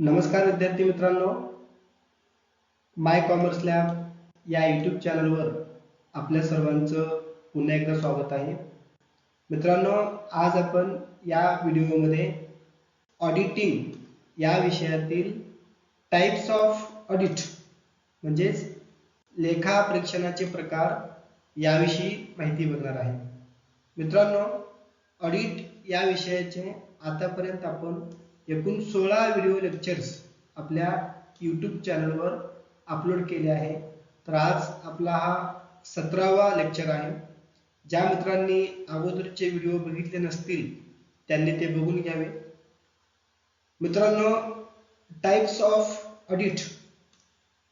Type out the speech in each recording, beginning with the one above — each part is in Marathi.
नमस्कार विद्यार्थी मित्रांनो. माय कॉमर्स लॅब या यूट्यूब चॅनलवर आपल्या सर्वांचं पुन्हा एकदा स्वागत आहे. मित्रांनो आज आपण या व्हिडिओमध्ये ऑडिटिंग या विषयातील टाईप्स ऑफ ऑडिट म्हणजेच लेखा परीक्षणाचे प्रकार याविषयी माहिती बघणार आहे. मित्रांनो ऑडिट या विषयाचे आतापर्यंत आपण एकूण सोळा व्हिडिओ लेक्चर्स आपल्या यूट्यूब चॅनलवर अपलोड केले आहे. तर आज आपला हा सतरावा लेक्चर आहे. ज्या मित्रांनी अगोदरचे व्हिडिओ बघितले नसतील त्यांनी ते बघून घ्यावे. मित्रांनो टाइप्स ऑफ ऑडिट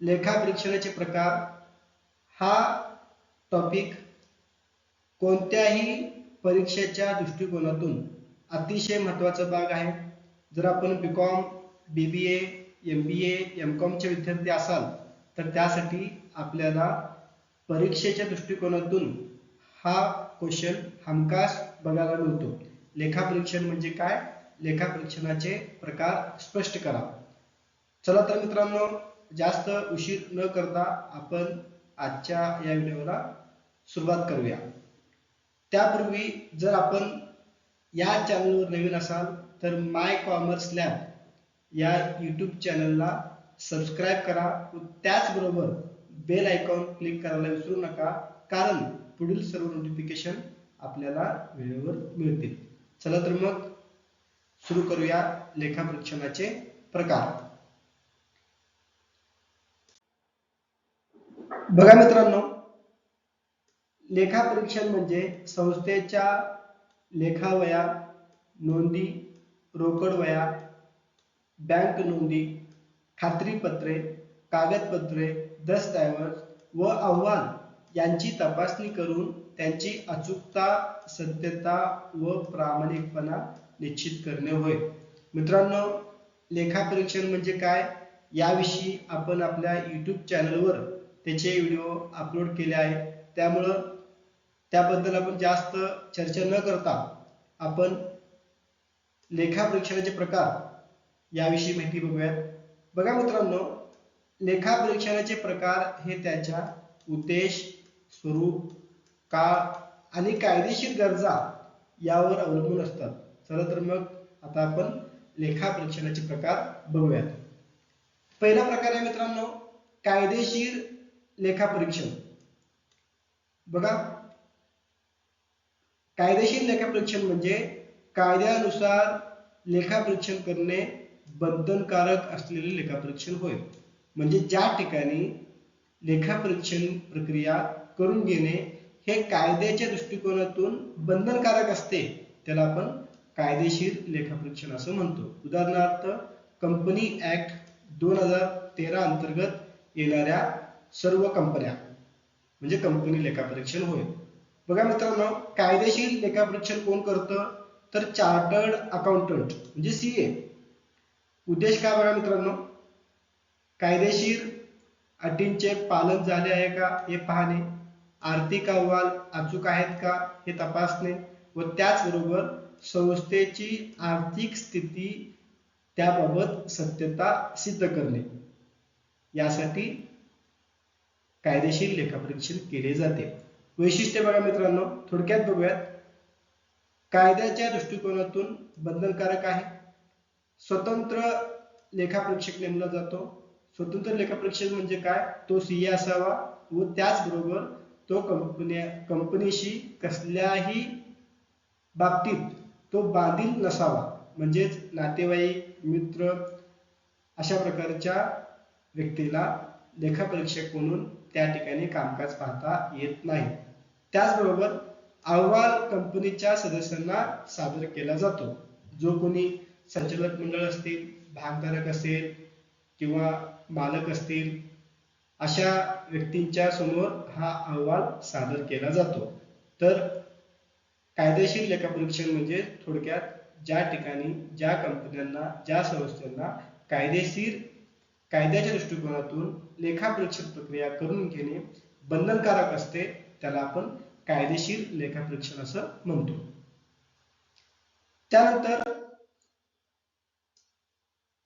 लेखा परीक्षणाचे प्रकार. हा टॉपिक कोणत्याही परीक्षेच्या दृष्टिकोनातून अतिशय महत्त्वाचा भाग आहे. जर आपण B com B B A M B A M कॉमचे विद्यार्थी असाल तर त्यासाठी आपल्याला परीक्षेच्या दृष्टिकोनातून हा क्वेश्चन हमखास बघायला मिळतो. लेखा परीक्षण म्हणजे काय? लेखा परीक्षणाचे प्रकार स्पष्ट करा. चला तर मित्रांनो जास्त उशीर न करता आपण आजच्या या व्हिडिओला सुरुवात करूया. त्यापूर्वी जर आपण या चॅनलवर नवीन असाल तर माय कॉमर्स लॅब या यूट्यूब चॅनलला सबस्क्राईब करा व त्याचबरोबर बेल आयकॉन क्लिक करायला विसरू नका कारण पुढील सर्व नोटिफिकेशन आपल्याला वेळेवर मिळतील. चला तर मग सुरू करूया लेखा परीक्षणाचे प्रकार. बघा मित्रांनो लेखा परीक्षण म्हणजे संस्थेच्या लेखावया नोंदी रोकड वया बँक नोंदी खात्रीपत्रे कागदपत्रे दस्तऐवज व अहवाल यांची तपासणी करून त्यांची अचूकता सत्यता व प्रामाणिकपणा निश्चित करणे होय मित्रांनो लेखा परीक्षण म्हणजे काय याविषयी आपण आपल्या यूट्यूब चॅनलवर त्याचे व्हिडिओ अपलोड केले आहे त्यामुळं त्याबद्दल आपण जास्त चर्चा न करता आपण लेखा परीक्षणाचे प्रकार याविषयी माहिती बघूयात. बघा मित्रांनो लेखा परीक्षणाचे प्रकार हे त्याच्या उद्देश स्वरूप काळ आणि कायदेशीर गरजा यावर अवलंबून असतात. चला तर मग आता आपण लेखा परीक्षणाचे प्रकार बघूयात. पहिला प्रकार आहे मित्रांनो कायदेशीर लेखा परीक्षण बघा. कायदेशीर लेखा परीक्षण म्हणजे कायद्यानुसार लेखापरीक्षण करणे बंधनकारक असलेले लेखापरीक्षण होय. म्हणजे ज्या ठिकाणी लेखापरीक्षण प्रक्रिया करून घेणे हे कायद्याच्या दृष्टिकोनातून बंधनकारक असते त्याला आपण कायदेशीर लेखापरीक्षण असं म्हणतो. उदाहरणार्थ कंपनी ऍक्ट दोन हजार तेरा अंतर्गत येणाऱ्या सर्व कंपन्या म्हणजे कंपनी लेखापरीक्षण होय. बघा मित्रांनो कायदेशीर लेखापरीक्षण कोण करतं? तर चार्टर्ड अकाउंटंट म्हणजे सी ए उद्देश काय बघा मित्रांनो? कायदेशीर अटींचे पालन झाले आहे का हे पाहणे. आर्थिक अहवाल अचूक आहेत का हे तपासणे व त्याचबरोबर संस्थेची आर्थिक स्थिती त्याबाबत सत्यता सिद्ध करणे. यासाठी कायदेशीर लेखापरीक्षण केले जाते. वैशिष्ट्य बघा मित्रांनो थोडक्यात बघूयात. कायद्याच्या दृष्टिकोनातून बंधनकारक आहे. स्वतंत्र लेखापरीक्षक नेमला जातो. स्वतंत्र लेखापरीक्षक म्हणजे काय? तो सीए असावा व त्याचबरोबर तो कंपन्या कंपनीशी कसल्याही बाबतीत तो बांधील नसावा. म्हणजेच नातेवाईक मित्र अशा प्रकारच्या व्यक्तीला लेखापरीक्षक म्हणून त्या ठिकाणी कामकाज पाहता येत नाही. त्याचबरोबर अहवाल कंपनीच्या सदस्यांना सादर केला जातो. जो कोणी संचालक मंडळ असतील भागधारक असेल किंवा मालक असतील अशा व्यक्तींच्या समोर हा अहवाल सादर केला जातो. तर कायदेशीर लेखापरीक्षण म्हणजे थोडक्यात ज्या ठिकाणी ज्या कंपन्यांना ज्या संस्थांना कायदेशीर कायद्याच्या दृष्टिकोनातून लेखापरीक्षण प्रक्रिया करून घेणे बंधनकारक असते त्याला आपण कायदेशीर लेखापरीक्षण असं म्हणतो. त्यानंतर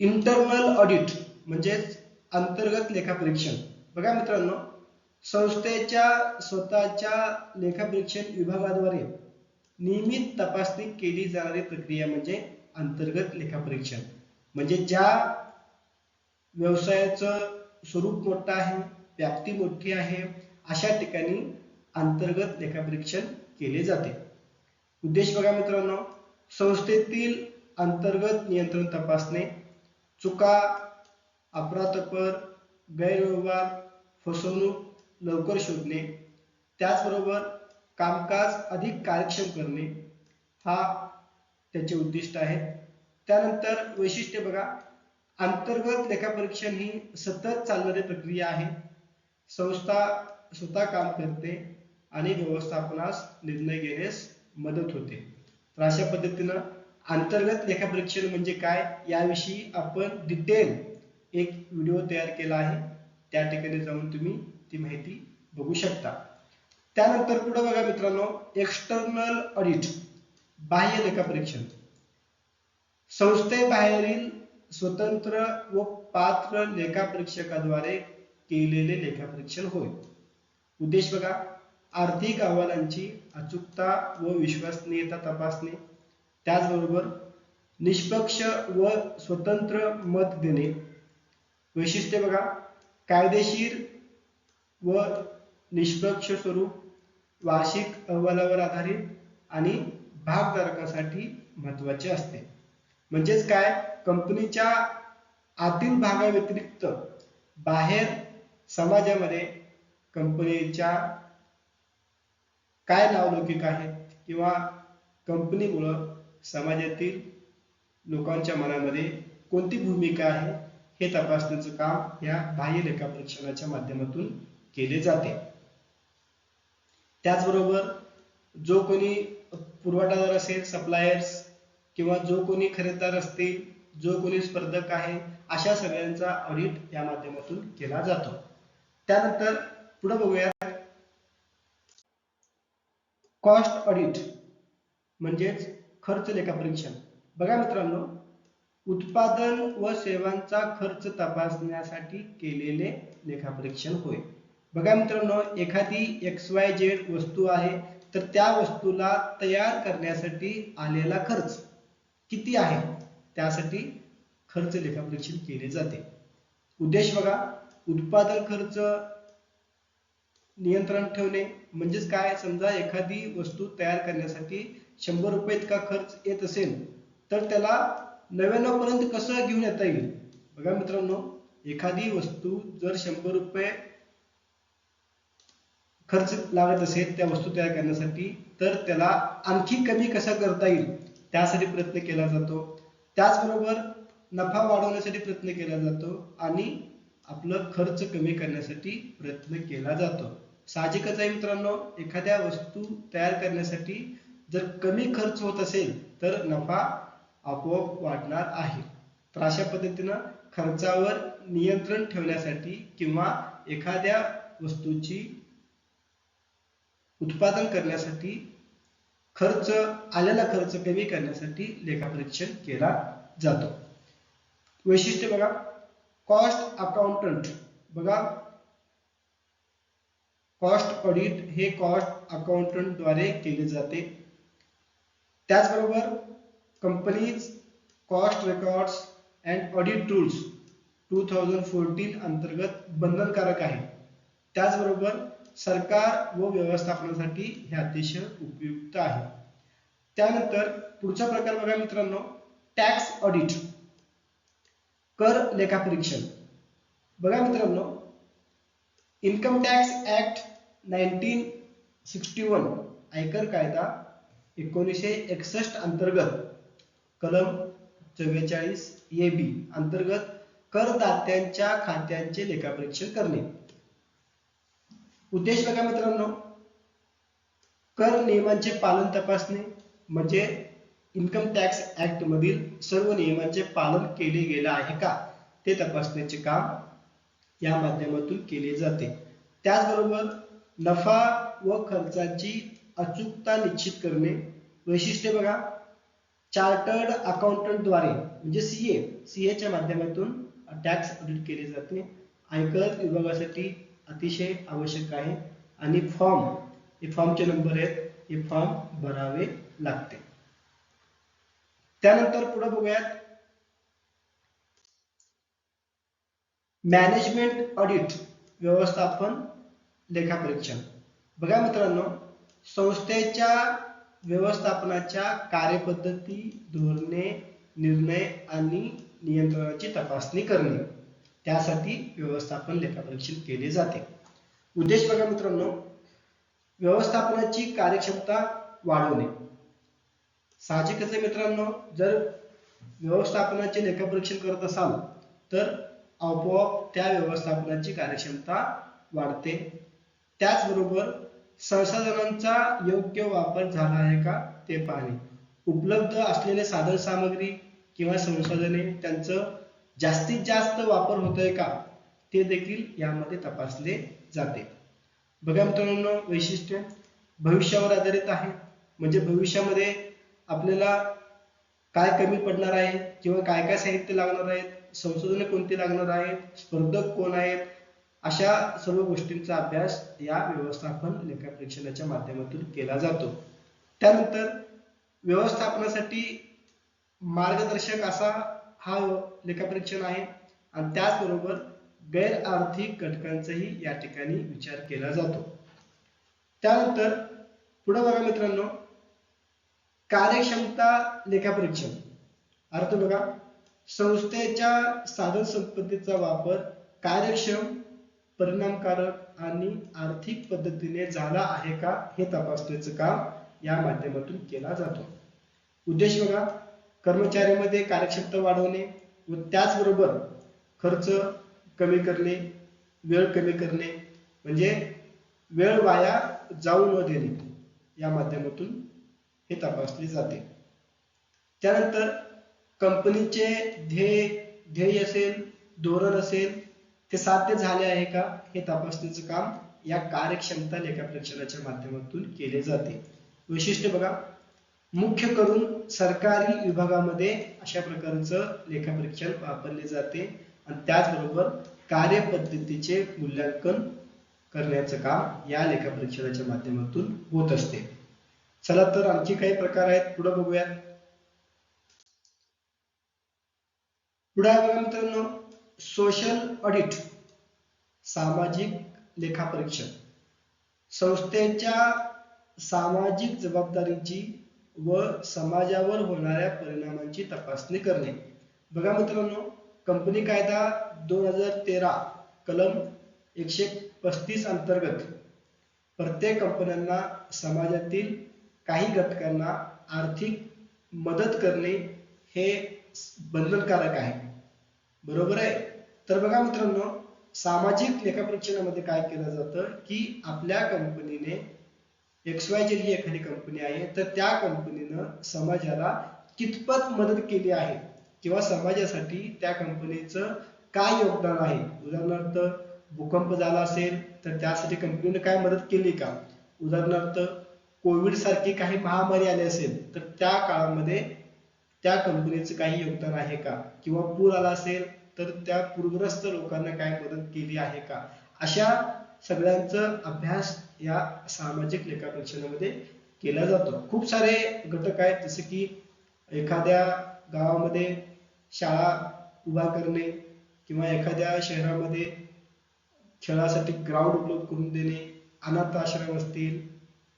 इंटरनल ऑडिट म्हणजेच अंतर्गत लेखापरीक्षण. बघा मित्रांनो संस्थेच्या स्वतःच्या लेखापरीक्षण विभागाद्वारे नियमित तपासणी केली जाणारी प्रक्रिया म्हणजे अंतर्गत लेखापरीक्षण. म्हणजे ज्या व्यवसायाचं स्वरूप मोठं आहे व्याप्ती मोठी आहे अशा ठिकाणी अंतर्गत लेखापरीक्षण केले जाते. उद्देश बघा मित्रांनो संस्थेतील अंतर्गत नियंत्रण तपासणे चुका अपरातपर गैरव्यवहार फसवणूक लवकर शोधणे त्याचबरोबर कामकाज अधिक कार्यक्षम करणे हा त्याचे उद्दिष्ट आहे. त्यानंतर वैशिष्ट्य बघा अंतर्गत लेखापरीक्षण ही सतत चालणारी प्रक्रिया आहे. संस्था स्वतः काम करते आणि व्यवस्थापनास निर्णय घेण्यास मदत होते. तर अशा पद्धतीनं अंतर्गत लेखापरीक्षण म्हणजे काय याविषयी आपण डिटेल एक व्हिडिओ तयार केला आहे. त्या ठिकाणी जाऊन तुम्ही ती माहिती बघू शकता. त्यानंतर पुढे बघा मित्रांनो एक्सटर्नल ऑडिट बाह्य लेखापरीक्षण संस्थेबाहेरील स्वतंत्र व पात्र लेखापरीक्षकाद्वारे केलेले लेखापरीक्षण होय. उद्देश बघा आर्थिक अहवालांची अचूकता व विश्वसनीयता तपासणे त्याचबरोबर निष्पक्ष व स्वतंत्र मत देणे. वैशिष्ट्य बघा कायदेशीर व निष्पक्ष स्वरूप वार्षिक अहवालावर आधारित आणि भागधारकासाठी महत्त्वाचे असते. म्हणजेच काय? कंपनीच्या आतील भागाव्यतिरिक्त बाहेर समाजामध्ये कंपनीच्या काय नावलौकिक आहे? किंवा कंपनीमुळं समाजातील लोकांच्या मनामध्ये कोणती भूमिका आहे? हे तपासण्याचं काम या बाह्य लेखापरीक्षणाच्या माध्यमातून केले जाते. त्याचबरोबर जो कोणी पुरवठादार असेल सप्लायर्स किंवा जो कोणी खरेदीदार असतील जो कोणी स्पर्धक आहे अशा सगळ्यांचा ऑडिट या माध्यमातून केला जातो. त्यानंतर पुढे बघूया कॉस्ट ऑडिट म्हणजेच खर्च लेखापरीक्षण. बघा मित्रांनो उत्पादन व सेवांचा खर्च तपासण्यासाठी केलेले लेखापरीक्षण होय. बघा मित्रांनो एखादी एक्स वाय झेड वस्तू आहे तर त्या वस्तूला तयार करण्यासाठी आलेला खर्च किती आहे? त्यासाठी खर्च लेखापरीक्षण केले जाते. उद्देश बघा उत्पादन खर्च नियंत्रण ठेवणे म्हणजेच काय? समजा एखादी वस्तू तयार करण्यासाठी शंभर रुपये इतका खर्च येत असेल तर त्याला नव्याण्णव पर्यंत कसं घेऊन येता येईल? बघा मित्रांनो एखादी वस्तू जर शंभर रुपये खर्च लागत असेल त्या वस्तू तयार करण्यासाठी तर त्याला आणखी कमी कसा करता येईल? त्यासाठी प्रयत्न केला जातो. त्याचबरोबर नफा वाढवण्यासाठी प्रयत्न केला जातो आणि आपलं खर्च कमी करण्यासाठी प्रयत्न केला जातो. साहजिकच आहे मित्रांनो एखाद्या वस्तू तयार करण्यासाठी जर कमी खर्च होत असेल तर नफा आपोआप वाढणार आहे. तर अशा पद्धतीनं खर्चावर नियंत्रण ठेवण्यासाठी किंवा एखाद्या वस्तूची उत्पादन करण्यासाठी खर्च आलेला खर्च कमी करण्यासाठी लेखापरीक्षण केला जातो. वैशिष्ट्य बघा कॉस्ट अकाउंटंट बघा कॉस्ट ऑडिट हे कॉस्ट अकाउंटंटद्वारे केले जाते. त्याचबरोबर companies cost records and audit tools two thousand fourteen अंतर्गत बंधनकारक आहे. त्याचबरोबर सरकार व व्यवस्थापनासाठी हे अतिशय उपयुक्त आहे. त्यानंतर पुढचा प्रकार बघा मित्रांनो टॅक्स ऑडिट. कर लेखापरीक्षण. बघा मित्रांनो income tax act nineteen sixty one आयकर कायदा एकोणीसशे एकसष्ट अंतर्गत कलम चव्वेचाळीस ए बी अंतर्गत करदात्यांच्या खात्यांचे लेखापरीक्षण करणे. उद्देश बघा मित्रांनो कर नियमांचे पालन तपासणे म्हणजे इन्कम टॅक्स ऍक्ट मधील सर्व नियमांचे पालन केले गेले आहे का ते तपासण्याचे काम या माध्यमातून केले जाते. त्याचबरोबर नफा व खर्चाची अचूकता निश्चित करणे. वैशिष्ट्य बघा. चार्टर्ड अकाउंटंटद्वारे म्हणजे सीए सीए च्या माध्यमातून टॅक्स ऑडिट केले जाते आयकर विभागासाठी अतिशय आवश्यक आहे. आणि फॉर्म हे फॉर्मचे नंबर आहेत हे फॉर्म भरावे लागते. त्यानंतर पुढे बघूयात. मॅनेजमेंट ऑडिट व्यवस्थापन लेखापरीक्षण. बघा मित्रांनो संस्थेच्या व्यवस्थापनाच्या कार्यपद्धती धोरणे निर्णय आणि नियंत्रणाची तपासणी करणे. त्यासाठी व्यवस्थापन लेखापरीक्षण केले जाते. उद्देश बघा मित्रांनो व्यवस्थापनाची कार्यक्षमता वाढवणे. साहजिकच आहे मित्रांनो जर व्यवस्थापनाचे लेखापरीक्षण करत असाल तर आपोआप त्या व्यवस्थापनाची कार्यक्षमता वाढते. त्याचबरोबर संसाधनांचा योग्य वापर झाला आहे का ते पाहणे. उपलब्ध असलेले साधन सामग्री किंवा संसाधने त्यांचं जास्तीत जास्त वापर होतोय का ते देखील यामध्ये तपासले जाते. बघा मित्रांनो वैशिष्ट्य भविष्यावर आधारित आहे. म्हणजे भविष्यामध्ये आपल्याला काय कमी पडणार आहे किंवा काय काय साहित्य लागणार आहेत संशोधने कोणती लागणार आहेत स्पर्धक कोण आहेत अशा सर्व गोष्टींचा अभ्यास या व्यवस्थापन लेखापरीक्षणाच्या माध्यमातून केला जातो. त्यानंतर व्यवस्थापनासाठी मार्गदर्शक असा हा लेखापरीक्षण आहे आणि त्याचबरोबर गैर आर्थिक घटकांचाही या ठिकाणी विचार केला जातो. त्यानंतर पुढे बघा मित्रांनो कार्यक्षमता लेखापरीक्षण. अर्थ बघा संस्थेच्या साधन संपत्तीचा वापर कार्यक्षम परिणामकारक आणि आर्थिक पद्धतीने झाला आहे का हे तपासण्याचं काम या माध्यमातून केला जातो. उद्देश बघा कर्मचाऱ्यांमध्ये कार्यक्षमता वाढवणे व त्याचबरोबर खर्च कमी करणे वेळ कमी करणे म्हणजे वेळ वाया जाऊ न देणे या माध्यमातून हे तपासले जाते. त्यानंतर कंपनीचे ध्येय ध्येय असेल धोरण असेल ते साध्य झाले आहे का? हे तपासण्याचं काम या कार्यक्षमता लेखापरीक्षणाच्या माध्यमातून केले जाते. वैशिष्ट्य बघा. मुख्य करून सरकारी विभागामध्ये अशा प्रकारचं लेखापरीक्षण वापरले जाते आणि त्याचबरोबर कार्यपद्धतीचे मूल्यांकन करण्याचं काम या लेखापरीक्षणाच्या माध्यमातून होत असते. चला तर आणखी काही प्रकार आहेत. पुढे बघूयात. पुढे बघा मित्रांनो? सोशल ऑडिट सामाजिक लेखापरीक्षण. संस्थेच्या सामाजिक जबाबदारीची व समाजावर होणाऱ्या परिणामांची तपासणी करणे. बघा मित्रांनो कंपनी कायदा दोन हजार तेरा कलम एकशे पस्तीस अंतर्गत प्रत्येक कंपन्यांना समाजातील काही घटकांना आर्थिक मदत करणे हे बंधनकारक आहे. बरोबर आहे? तर बघा मित्रांनो सामाजिक लेखापरीक्षणामध्ये काय केलं जातं की आपल्या कंपनीने एक्स वाय जेड ही एखादी कंपनी आहे तर त्या कंपनीनं समाजाला कितपत मदत केली आहे? किंवा समाजासाठी त्या कंपनीचं काय योगदान आहे? उदाहरणार्थ भूकंप झाला असेल तर त्यासाठी कंपनीने काय मदत केली का? उदाहरणार्थ कोविड सारखी काही महामारी आली असेल तर त्या काळामध्ये त्या कंपनीचं काही योगदान आहे का? किंवा पूर आला असेल तर त्या पूरग्रस्त लोकांना काय मदत केली आहे का? अशा सगळ्यांचा अभ्यास या सामाजिक लेखापरीक्षणामध्ये केला जातो. खूप सारे घटक आहेत जसे की एखाद्या गावामध्ये शाळा उभा करणे किंवा एखाद्या शहरामध्ये खेळासाठी ग्राउंड उपलब्ध करून देणे अनाथ आश्रम असतील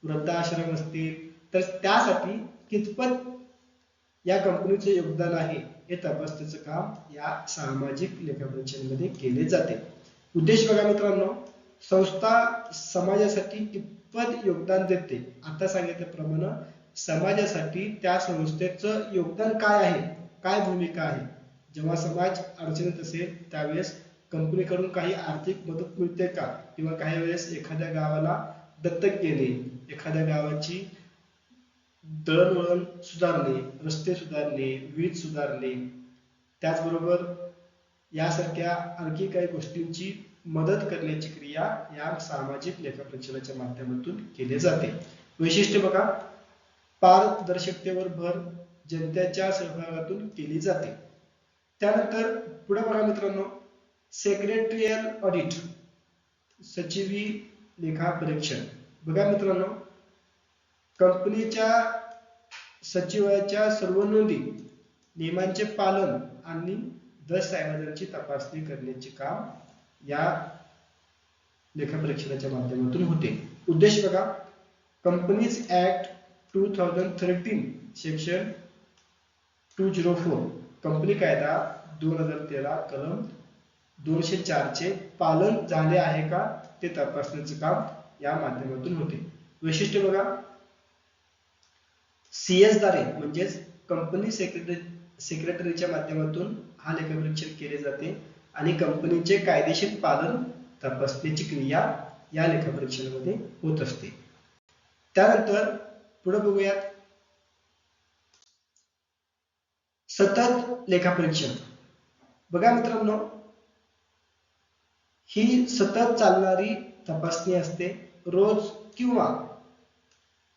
वृद्धाश्रम असतील तर त्यासाठी कितपत या कंपनीचे योगदान आहे. हे तपासण्याचं काम या सामाजिक लेखापरीक्षणामध्ये केले जाते. उद्देश बघा मित्रांनो संस्था समाजासाठी कितपत योगदान देते? आता सांगितल्याप्रमाणे समाजासाठी त्या संस्थेचं योगदान काय आहे? काय भूमिका आहे? जेव्हा समाज अडचणीत असेल त्यावेळेस कंपनीकडून काही आर्थिक मदत मिळते का? किंवा काही वेळेस एखाद्या गावाला दत्तक घेणे एखाद्या गावाची दळणवळण सुधारणे रस्ते सुधारणे वीज सुधारणे त्याचबरोबर यासारख्या आणखी काही गोष्टींची मदत करण्याची क्रिया या सामाजिक लेखापरीक्षणाच्या माध्यमातून केली जाते. वैशिष्ट्य बघा पारदर्शकतेवर भर जनतेच्या सहभागातून केली जाते. त्यानंतर पुढे बघा मित्रांनो सेक्रेटरियल ऑडिट सचिवी लेखा परीक्षण बघा मित्रांनो कंपनीच्या सचिवाच्या सर्व नोंदी नियमांचे पालन आणि दस्तऐवजांची तपासणी करण्याचे काम या लेखापरीक्षणाच्या माध्यमातून होते. उद्देश बघा companies act two thousand thirteen section two zero four company कायदा दोन हजार तेरा कलम दोनशे चारचे पालन झाले आहे का? ते तपासण्याचे काम या माध्यमातून होते. वैशिष्ट्य बघा सीएसद्वारे म्हणजेच कंपनी सेक्रेटरी सेक्रेटरीच्या माध्यमातून हा लेखापरीक्षण केले जाते आणि कंपनीचे कायदेशीर पालन तपासण्याची क्रिया या लेखापरीक्षणामध्ये होत असते. त्यानंतर पुढे बघूयात. सतत लेखापरीक्षण. बघा मित्रांनो ही सतत चालणारी तपासणी असते रोज किंवा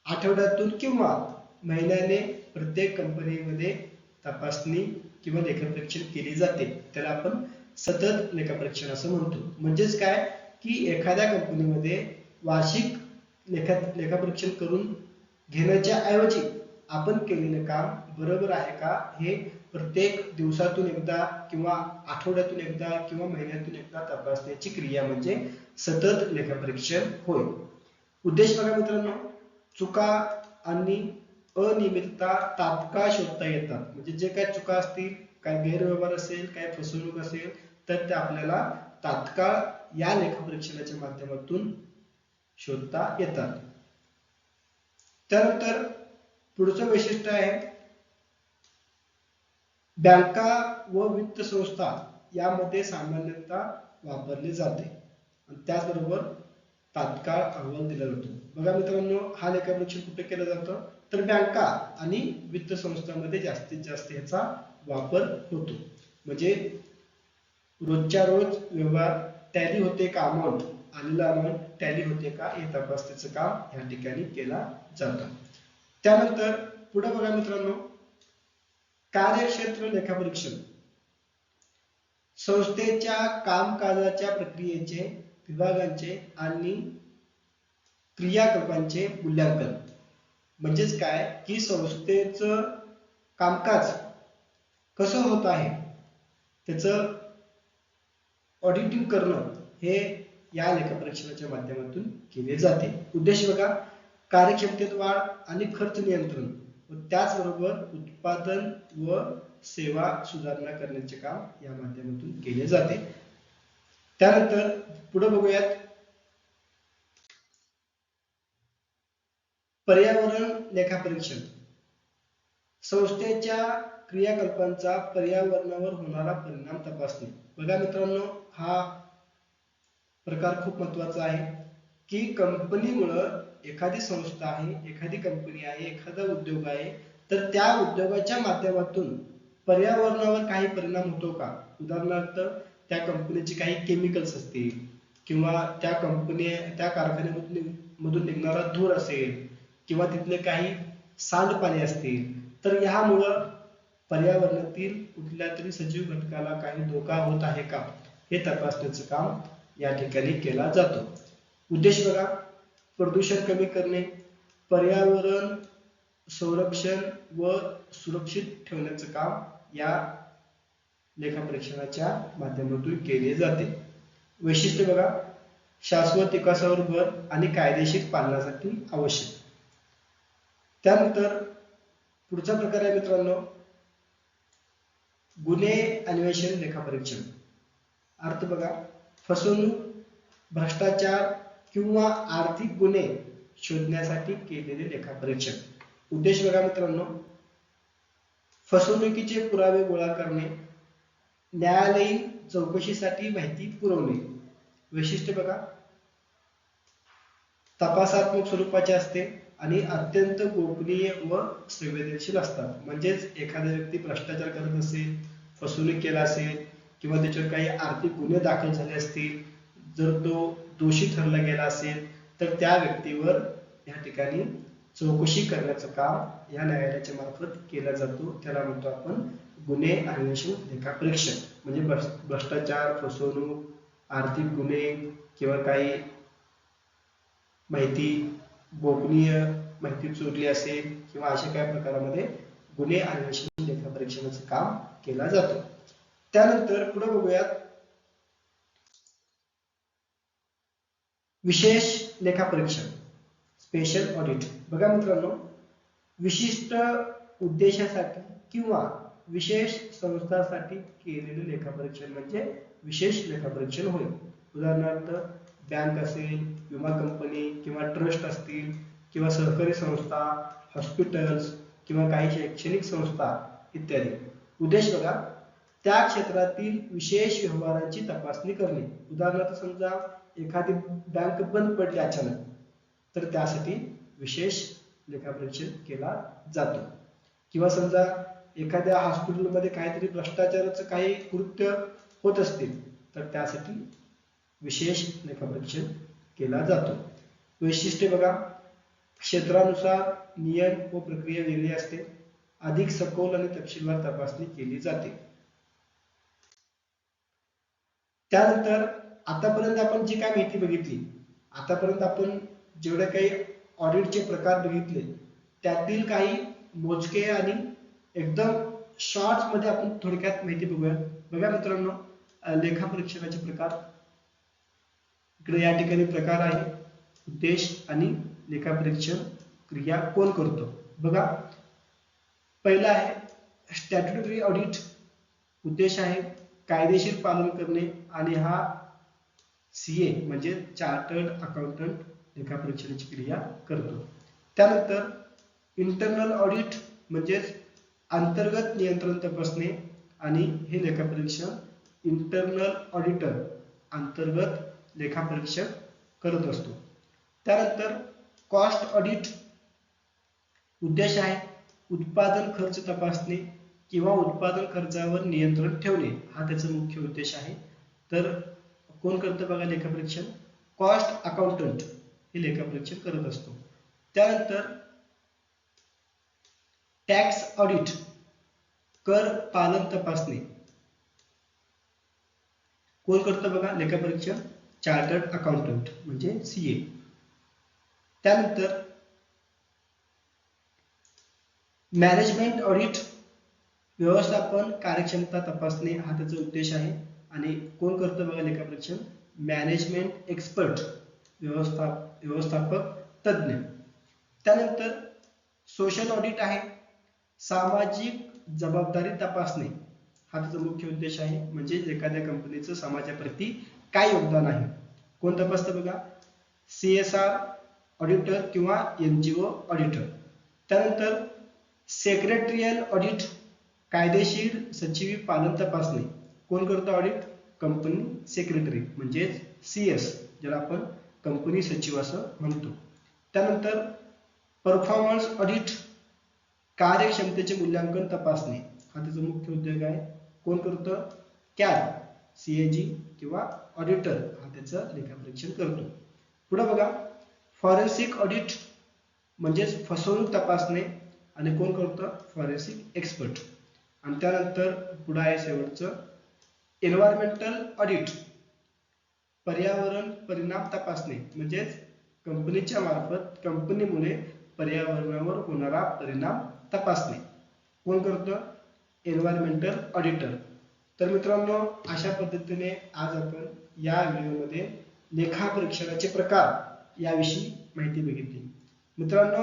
आठवड्यातून किंवा महिन्याने प्रत्येक कंपनीमध्ये तपासणी किंवा लेखापरीक्षण केली जाते. त्याला आपण सतत लेखापरीक्षण असं म्हणतो. म्हणजेच काय? की एखाद्या कंपनीमध्ये वार्षिक लेखा लेखापरीक्षण करून घेण्याच्या ऐवजी आपण केलेलं काम बरोबर आहे का? हे प्रत्येक दिवसातून एकदा किंवा आठवड्यातून एकदा किंवा महिन्यातून एकदा तपासण्याची क्रिया म्हणजे सतत लेखापरीक्षण होय. उद्देश बघा मित्रांनो. चुका आणि अनियमितता तात्काळ शोधता येतात. म्हणजे जे काय चुका असतील काय गैरव्यवहार असेल काय फसवणूक असेल तर ते आपल्याला तात्काळ या लेखापरीक्षणाच्या माध्यमातून शोधता येतात. त्यानंतर पुढचं वैशिष्ट्य आहे बँका व वित्त संस्था यामध्ये सामान्यतः वापरले जाते. आणि त्याचबरोबर तात्काळ अहवाल दिला जातो बघा मित्रांनो हा लेखापरीक्षण कुठे केलं जातं? तर बँका आणि वित्त संस्थांमध्ये जास्तीत जास्त याचा वापर होतो. म्हणजे रोजच्या रोज व्यवहार टॅली होते का अमाऊंट आलेला अमाऊंट टॅली होते का? हे तपासण्याचं काम या ठिकाणी केला जातं. त्यानंतर पुढे बघा मित्रांनो कार्यक्षेत्र लेखापरीक्षण संस्थेच्या कामकाजाच्या प्रक्रियेचे विभागांचे आणि क्रियाकल्पांचे मूल्यांकन. म्हणजेच काय? की संस्थेचं कामकाज कसं होत आहे? त्याचं ऑडिटिंग करणं हे या लेखापरीक्षणाच्या माध्यमातून केले जाते. उद्देश बघा कार्यक्षमतेत वाढ आणि खर्च नियंत्रण व त्याचबरोबर उत्पादन व सेवा सुधारणा करण्याचे काम या माध्यमातून केले जाते. त्यानंतर पुढे बघूयात. पर्यावरण लेखापरीक्षण. संस्थेच्या क्रियाकल्पांचा पर्यावरणावर होणारा परिणाम तपासणे. बघा मित्रांनो हा प्रकार खूप महत्त्वाचा आहे की कंपनीमुळं एखादी संस्था आहे एखादी कंपनी आहे एखादा उद्योग आहे तर त्या उद्योगाच्या माध्यमातून पर्यावरणावर काही परिणाम होतो का? उदाहरणार्थ त्या कंपनीचे काही केमिकल्स असतील किंवा त्या कंपनी त्या कारखान्यामधून मधून निघणारा धूर असेल किंवा तिथले काही सांडपाणी असतील तर ह्यामुळं पर्यावरणातील कुठल्या तरी सजीव घटकाला काही धोका होत आहे का? हे तपासण्याचं काम या ठिकाणी केला जातो. उद्देश बघा प्रदूषण कमी करणे पर्यावरण संरक्षण व सुरक्षित ठेवण्याचं काम या लेखापरीक्षणाच्या माध्यमातून केले जाते. वैशिष्ट्य बघा शाश्वत विकासावर भर आणि कायदेशीर पालनासाठी आवश्यक. त्यानंतर पुढचा प्रकार आहे मित्रांनो गुन्हे अन्वेषण लेखापरीक्षण. अर्थ बघा फसवणूक भ्रष्टाचार किंवा आर्थिक गुन्हे शोधण्यासाठी केलेले लेखापरीक्षण. उद्देश बघा मित्रांनो फसवणुकीचे पुरावे गोळा करणे न्यायालयीन चौकशीसाठी माहिती पुरवणे. वैशिष्ट्य बघा. तपासात्मक स्वरूपाचे असते आणि अत्यंत गोपनीय व संवेदनशील असतात. म्हणजेच एखादा व्यक्ती भ्रष्टाचार करत असेल फसवणूक केला असेल किंवा त्याच्यावर काही आर्थिक गुन्हे दाखल झाले असतील जर तो दोषी ठरला गेला असेल तर त्या व्यक्तीवर या ठिकाणी चौकशी करण्याचं काम या न्यायालयाच्या मार्फत केला जातो. त्याला म्हणतो आपण गुन्हे अन्वेषण लेखापरीक्षण म्हणजे भ्रष्टाचार फसवणूक आर्थिक गुन्हे किंवा काही माहिती गोपनीय माहिती चोरली असेल किंवा अशा काही प्रकारामध्ये गुन्हे अन्वेषण लेखापरीक्षणाचं काम केला जातो. त्यानंतर पुढे बघूयात. विशेष लेखापरीक्षण स्पेशल ऑडिट बघा मित्रांनो विशिष्ट उद्देशासाठी किंवा विशेष संस्थासाठी केलेले लेखापरीक्षण म्हणजे विशेष लेखापरीक्षण होय. उदाहरणार्थ बँक असेल विमा कंपनी किंवा ट्रस्ट असतील किंवा सहकारी संस्था हॉस्पिटल्स किंवा काही शैक्षणिक संस्था इत्यादी. उद्देश बघा त्या क्षेत्रातील विशेष व्यवहारांची तपासणी करणे. उदाहरणार्थ समजा एखादी बँक बंद पडली अचानक तर त्यासाठी विशेष लेखापरीक्षण केला जातो. किंवा समजा एखाद्या हॉस्पिटलमध्ये काहीतरी भ्रष्टाचाराचं काही कृत्य होत असतील तर त्यासाठी विशेष लेखापरीक्षण केला जातो. वैशिष्ट्य बघा क्षेत्रानुसार नियम व प्रक्रिया वेगळी असते. अधिक सखोल आणि तपशीलवार तपासणी केली जाते. त्यानंतर आतापर्यंत आपण जी काय माहिती बघितली आतापर्यंत आपण जेवढे काही ऑडिटचे प्रकार बघितले त्यातील काही मोजके आणि एकदम शॉर्टमध्ये आपण थोडक्यात माहिती बघूया. बघा मित्रांनो लेखा लेखापरीक्षणाचे प्रकार. इकडे या ठिकाणी प्रकार आहे. उद्देश आणि लेखापरीक्षण क्रिया कोण करतो? बघा. पहिला आहे स्टॅट्युटरी ऑडिट उद्देश आहे कायदेशीर पालन करणे आणि हा सीए म्हणजे चार्टर्ड अकाउंटंट लेखापरीक्षणाची क्रिया करतो. त्यानंतर इंटरनल ऑडिट म्हणजेच अंतर्गत नियंत्रण तपासणे आणि हे लेखापरीक्षण इंटरनल ऑडिटर अंतर्गत लेखापरीक्षक करत असतो. त्यानंतर कॉस्ट ऑडिट उद्देश आहे उत्पादन खर्च तपासणे किंवा उत्पादन खर्चावर नियंत्रण ठेवणे. हा त्याचा मुख्य उद्देश आहे. तर कोण करतं बघा लेखापरीक्षण कॉस्ट अकाउंटंट हे लेखापरीक्षण करत असतो. त्यानंतर टॅक्स ऑडिट कर पालन तपासणे. कोण करतं बघा? लेखापरीक्षा चार्टर्ड अकाउंटंट म्हणजे सीए त्यानंतर मॅनेजमेंट ऑडिट व्यवस्थापन कार्यक्षमता तपासणे हा त्याचा उद्देश आहे. आणि कोण करतं बघा लेखापरीक्षण मॅनेजमेंट एक्सपर्ट व्यवस्था व्यवस्थापक तज्ज्ञ. त्यानंतर सोशल ऑडिट आहे. सामाजिक जबाबदारी तपासणे हा त्याचा मुख्य उद्देश आहे. म्हणजे एखाद्या कंपनीचं समाजाप्रती काय योगदान आहे? कोण तपासतं बघा? सी एस आर ऑडिटर किंवा एनजीओ ऑडिटर त्यानंतर सेक्रेटरियल ऑडिट कायदेशीर सचिवी पालन तपासणे. कोण करतं ऑडिट कंपनी सेक्रेटरी म्हणजेच सी एस ज्याला आपण कंपनी सचिव असं म्हणतो. त्यानंतर परफॉर्मन्स ऑडिट कार्यक्षमतेचे मूल्यांकन तपासणे. हा त्याचा मुख्य उद्योग आहे. कोण करतं? कॅब सीएजी किंवा ऑडिटर हा त्याचं लेखापरीक्षण करतो. पुढे बघा. फॉरेन्सिक ऑडिट म्हणजेच फसवणूक तपासणे. आणि कोण करतं? फॉरेन्सिक एक्सपर्ट आणि त्यानंतर पुढं आहे शेवटचं. एन्व्हायरमेंटल ऑडिट पर्यावरण परिणाम तपासणे. म्हणजेच कंपनीच्या मार्फत कंपनीमुळे पर्यावरणावर होणारा परिणाम तपासणे. कोण करतं? एन्व्हायरमेंटल ऑडिटर तर मित्रांनो अशा पद्धतीने आज आपण या व्हिडिओमध्ये लेखापरीक्षणाचे प्रकार याविषयी माहिती बघितली. मित्रांनो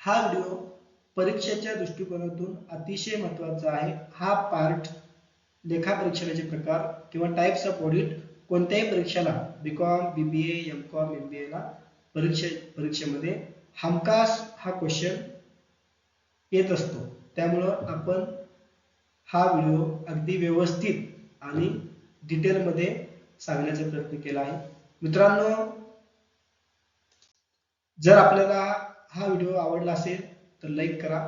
हा व्हिडिओ परीक्षेच्या दृष्टिकोनातून अतिशय महत्त्वाचा आहे. हा पार्ट लेखापरीक्षणाचे प्रकार किंवा टाइप्स ऑफ ऑडिट कोणत्याही परीक्षेला B com B B M com M B एला परीक्षे परीक्षेमध्ये हमखास हा क्वेश्चन येत असतो. त्यामुळं आपण हा व्हिडिओ अगदी व्यवस्थित आणि डिटेलमध्ये सांगण्याचा प्रयत्न केला आहे. मित्रांनो जर आपल्याला हा व्हिडिओ आवडला असेल तर लाईक करा.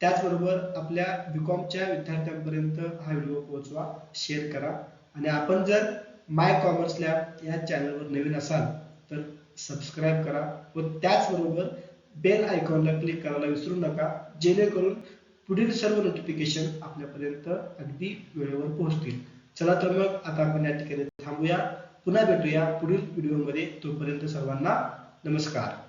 त्याचबरोबर आपल्या बीकॉमच्या विद्यार्थ्यांपर्यंत हा व्हिडिओ पोहोचवा शेअर करा. आणि आपण जर माय कॉमर्स लॅब या चॅनलवर नवीन असाल तर सबस्क्राईब करा व त्याचबरोबर बेल आयकॉनला क्लिक करायला विसरू नका. जेणेकरून पुढील सर्व नोटिफिकेशन आपल्यापर्यंत अगदी वेळेवर पोहोचतील. चला तर मग आता आपण या ठिकाणी थांबूया. पुन्हा भेटूया पुढील व्हिडिओमध्ये तोपर्यंत सर्वांना नमस्कार.